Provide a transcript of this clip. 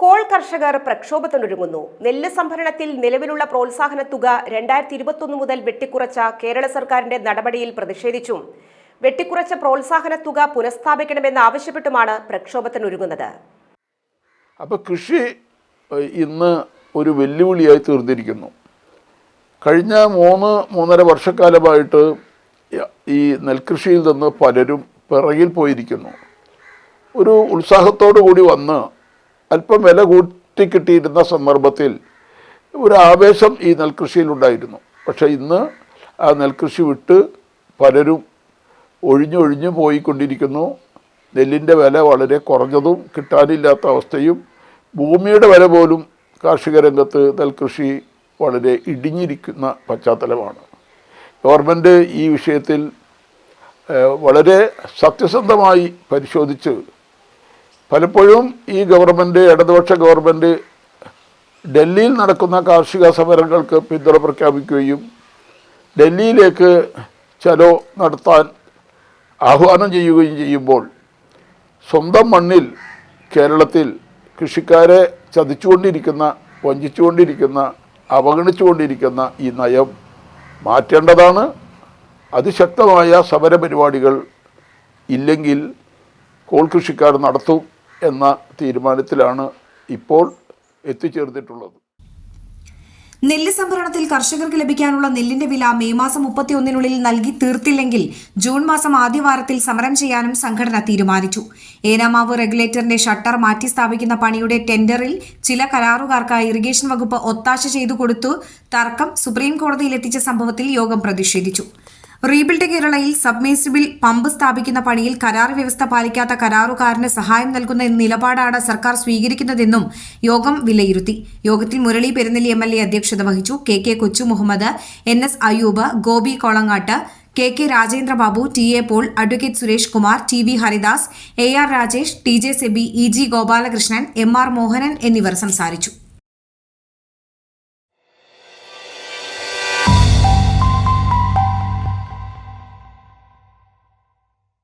Call കർഷകർ പ്രക്ഷോഭത്തിനൊരുങ്ങുന്നു. നെല്ല് സംഭരണത്തിൽ നിലവിലുള്ള പ്രോത്സാഹന തുക രണ്ടായിരത്തി ഇരുപത്തൊന്ന് മുതൽ വെട്ടിക്കുറച്ച കേരള സർക്കാരിന്റെ നടപടിയിൽ പ്രതിഷേധിച്ചും. വെട്ടിക്കുറച്ച പ്രോത്സാഹന തുക പുനഃസ്ഥാപിക്കണമെന്ന് ആവശ്യപ്പെട്ടുമാണ് പ്രക്ഷോഭത്തിനൊരുങ്ങുന്നത്. അപ്പോൾ കൃഷി ഇന്ന് ഒരു വെല്ലുവിളിയായി തീർന്നിരിക്കുന്നു. കഴിഞ്ഞ മൂന്ന് മൂന്നര വർഷക്കാലമായിട്ട് ഈ നെൽകൃഷിയിൽ നിന്ന് പലരും പിറകിൽ പോയിരിക്കുന്നു. ഒരു ഉത്സാഹത്തോടു കൂടി വന്ന് അല്പം വില കൂട്ടി കിട്ടിയിരുന്ന സന്ദർഭത്തിൽ ഒരു ആവേശം ഈ നെൽകൃഷിയിലുണ്ടായിരുന്നു. പക്ഷേ ഇന്ന് ആ നെൽകൃഷി വിട്ട് പലരും ഒഴിഞ്ഞൊഴിഞ്ഞു പോയിക്കൊണ്ടിരിക്കുന്നു. നെല്ലിന്റെ വില വളരെ കുറഞ്ഞതും കിട്ടാനില്ലാത്ത അവസ്ഥയും ഭൂമിയുടെ വില പോലും കാർഷിക രംഗത്ത് നെൽകൃഷി വളരെ ഇടിഞ്ഞിരിക്കുന്ന പശ്ചാത്തലമാണ്. ഗവൺമെന്റ് ഈ വിഷയത്തിൽ വളരെ സത്യസന്ധമായി പരിശോധിച്ച് പലപ്പോഴും ഈ ഗവൺമെന്റ് ഇടതുപക്ഷ ഗവൺമെന്റ് ഡൽഹിയിൽ നടക്കുന്ന കാർഷിക സമരങ്ങൾക്ക് പിന്തുണ പ്രഖ്യാപിക്കുകയും ഡൽഹിയിലേക്ക് ചലോ നടത്താൻ ആഹ്വാനം ചെയ്യുകയും ചെയ്യുമ്പോൾ സ്വന്തം മണ്ണിൽ കേരളത്തിൽ കൃഷിക്കാരെ ചതിച്ചുകൊണ്ടിരിക്കുന്ന വഞ്ചിച്ചുകൊണ്ടിരിക്കുന്ന അവഗണിച്ചുകൊണ്ടിരിക്കുന്ന ഈ നയം മാറ്റേണ്ടതാണ്. അതിശക്തമായ സമരപരിപാടികൾ ഇല്ലെങ്കിൽ കോൾ കൃഷിക്കാർ നടത്തും. എന്ന തീരുമാനത്തിലാണ് ഇപ്പോൾ എത്തിച്ചേർന്നിട്ടുള്ളത്. നെല്ല് സംഭരണത്തിൽ കർഷകർക്ക് ലഭിക്കാനുള്ള നെല്ലിന്റെ വില മെയ് മാസം മുപ്പത്തിയൊന്നിനുള്ളിൽ നൽകി തീർത്തില്ലെങ്കിൽ ജൂൺ മാസം ആദ്യവാരത്തിൽ സമരം ചെയ്യാനും സംഘടന തീരുമാനിച്ചു. ഏനാമാവ് റെഗുലേറ്ററിന്റെ ഷട്ടർ മാറ്റി സ്ഥാപിക്കുന്ന പണിയുടെ ടെൻഡറിൽ ചില കരാറുകാർക്ക് ഇറിഗേഷൻ വകുപ്പ് ഒത്താശ ചെയ്തു കൊടുത്തു തർക്കം സുപ്രീം കോടതിയിൽ എത്തിച്ച സംഭവത്തിൽ യോഗം പ്രതിഷേധിച്ചു. റീബിൽഡ് കേരളയിൽ സബ്മേസിബിൾ പമ്പ് സ്ഥാപിക്കുന്ന പണിയിൽ കരാർ വ്യവസ്ഥ പാലിക്കാത്ത കരാറുകാരന് സഹായം നൽകുന്ന നിലപാടാണ് സർക്കാർ സ്വീകരിക്കുന്നതെന്നും യോഗം വിലയിരുത്തി. യോഗത്തിൽ മുരളി പെരുന്നെല്ലി എം അധ്യക്ഷത വഹിച്ചു. K K Kochu Muhammad N S Ayyub Gopi Kolangattu K K Rajendrababu T A Paul advocate Suresh Kumar T V Haridas A R Rajesh T J Sebi E G Gopalakrishnan M R Mohanan എന്നിവർ സംസാരിച്ചു.